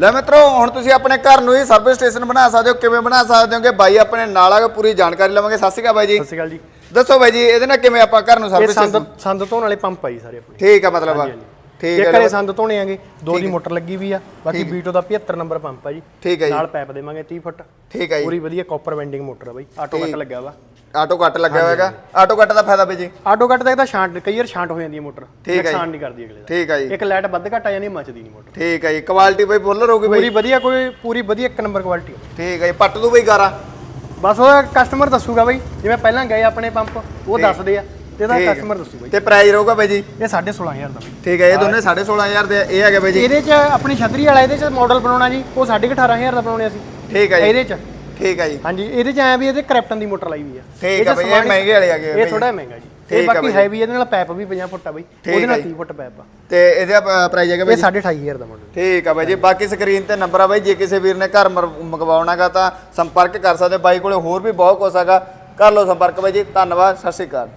ਲੈ ਮਿੱਤਰੋ ਹੁਣ ਤੁਸੀਂ ਆਪਣੇ ਘਰ ਨੂੰ ਹੀ ਸਰਵਿਸ ਸਟੇਸ਼ਨ ਬਣਾ ਸਕਦੇ ਹੋ ਕਿਵੇਂ ਬਣਾ ਸਕਦੇ ਹੋਗੇ? ਬਾਈ ਆਪਣੇ ਨਾਲ ਆ ਕੇ ਪੂਰੀ ਜਾਣਕਾਰੀ ਲਵਾਂਗੇ। ਸਤਿ ਸ਼੍ਰੀ ਅਕਾਲ ਬਾਈ ਜੀ। ਸਤਿ ਸ਼੍ਰੀ ਅਕਾਲ ਜੀ। ਦੱਸੋ ਬਾਈ ਜੀ ਇਹਦੇ ਨਾਲ ਕਿਵੇਂ ਆਪਾਂ ਘਰ ਨੂੰ ਸਰਵਿਸ ਸੰਦ ਸੰਦ ਧੋਣ ਵਾਲੇ ਪੰਪ ਆ ਜੀ ਸਾਰੇ ਆਪਣੇ। ਠੀਕ ਆ ਮਤਲਬ ਠੀਕ ਹੈ ਘਰੇ ਸੰਦ ਧੋਣੇ ਆਗੇ ਦੋ ਦੀ ਮੋਟਰ ਲੱਗੀ ਵੀ ਆ ਬਾਕੀ ਬੀਟੋ ਦਾ 75 ਨੰਬਰ ਪੰਪ ਆ ਜੀ। ਠੀਕ ਹੈ ਜੀ। ਨਾਲ ਪਾਈਪ ਦੇਵਾਂਗੇ 30 ਫੁੱਟ। ਠੀਕ ਹੈ ਜੀ। ਪੂਰੀ ਵਧੀਆ ਕਾਪਰ ਵੈਂਡਿੰਗ ਮੋਟਰ ਆ ਬਾਈ। ਆਟੋ ਕੱਟ ਲੱਗਿਆ ਵਾ। ਆਟੋ ਕੱਟ ਲੱਗਿਆ ਹੋਏਗਾ। ਆਟੋ ਕੱਟ ਦਾ ਫਾਇਦਾ ਬਾਈ ਜੀ? ਆਟੋ ਕੱਟ ਦਾ ਇਹਦਾ ਸ਼ਾਂਟ ਕਈ ਵਾਰ ਸ਼ਾਂਟ ਹੋ ਜਾਂਦੀ ਹੈ ਮੋਟਰ। ਹੈ। ਨੁਕਸਾਨ ਨਹੀਂ ਕਰਦੀ ਅਗਲੇ ਦਾ। ਠੀਕ ਆ ਜੀ। ਇੱਕ ਲਾਈਟ ਵੱਧ ਘੱਟ ਆ ਜਾਂਦੀ ਮੱਚਦੀ ਨਹੀਂ ਮੋਟਰ। ਠੀਕ ਆ ਜੀ। ਕੁਆਲਿਟੀ ਬਾਈ ਫੁੱਲ ਰਹੂਗੀ ਬਾਈ। ਪੂਰੀ ਵਧੀਆ ਕੋਈ ਪੂਰੀ ਵਧੀਆ ਇੱਕ ਨੰਬਰ ਕੁਆਲਿਟੀ ਠੀਕ ਆ ਜੀ। ਪੱਟ ਦੂ ਬਈ ਗਾਰਾ। ਬਸ ਉਹ ਕਸਟਮਰ ਦੱਸੂਗਾ ਬਾਈ। ਜਿਵੇਂ ਪਹਿਲਾਂ ਗਏ ਆਪਣੇ ਪੰਪ ਉਹ ਦੱਸਦੇ ਆ। ਤੇ ਹੈ। ਕਸਟਮਰ ਦੱਸੂ ਬਾਈ ਤੇ ਪ੍ਰਾਈਸ ਰਹੂਗਾ ਬਾਈ ਜੀ। ਇਹ 16500 ਦਾ। ਠੀਕ ਹੈ ਇਹ ਦੋਨੇ 16500 ਦੇ ਇਹ ਹੈਗੇ ਬਾਈ ਜੀ। ਇਹਦੇ ਚ ਆਪਣੀ ਛਤਰੀ ਵਾਲਾ ਇਹਦੇ ਚ ਮਾਡਲ ਬਣਾਉਣਾ ਜੀ। ਉਹ 18500 ਦਾ ਬਣਾਉਣੇ ਅਸੀਂ। ਠੀਕ ਹੈ ਜੀ। ਇਹਦੇ ਚ। ਠੀਕ ਹੈ ਜੀ। ਹਾਂਜੀ ਇਹਦੇ ਚ ਐ ਵੀ ਇਹਦੇ ਕ੍ਰਿਪਟਨ ਦੀ ਮੋਟਰ ਲਾਈ ਵੀ ਆ। ਠੀਕ ਆ ਬਈ, ਇਹ ਮਹਿੰਗੇ ਵਾਲੇ ਆ ਇਹ ਬਈ। ਥੋੜਾ ਮਹਿੰਗਾ ਜੀ। ਇਹ ਆ ਬਾਕੀ। ਹੈਵੀ ਇਹਦੇ ਨਾਲ ਪਾਈਪ ਵੀ 50 ਫੁੱਟ ਆ ਬਈ। ਉਹਦੇ ਆ ਨਾਲ ਜੀ। 30 ਫੁੱਟ ਪਾਈਪ ਆ। ਤੇ ਇਹਦਾ ਪ੍ਰਾਈਸ ਹੈਗਾ ਬਾਈ ਇਹ ਜੀ 28500 ਦਾ ਮਾਡਲ ਠੀਕ ਆ ਬਾਈ ਜੀ। ਬਾਕੀ ਸਕਰੀਨ ਤੇ ਨੰਬਰ ਆ ਬਾਈ ਜੇ ਕਿਸੇ ਵੀਰ ਨੇ ਘਰ ਮੰਗਵਾਉਣਾਗਾ ਤਾਂ ਸੰਪਰਕ ਕਰ ਸਕਦੇ। ਬਾਈ ਕੋਲੇ ਹੋਰ ਵੀ ਬਹੁਤ ਕੁਛ ਹੈਗਾ। ਕਰ ਲਓ ਸੰਪਰਕ ਬਾਈ ਜੀ। ਧੰਨਵਾਦ ਸਤਿ ਸ਼੍ਰੀ ਅਕਾਲ।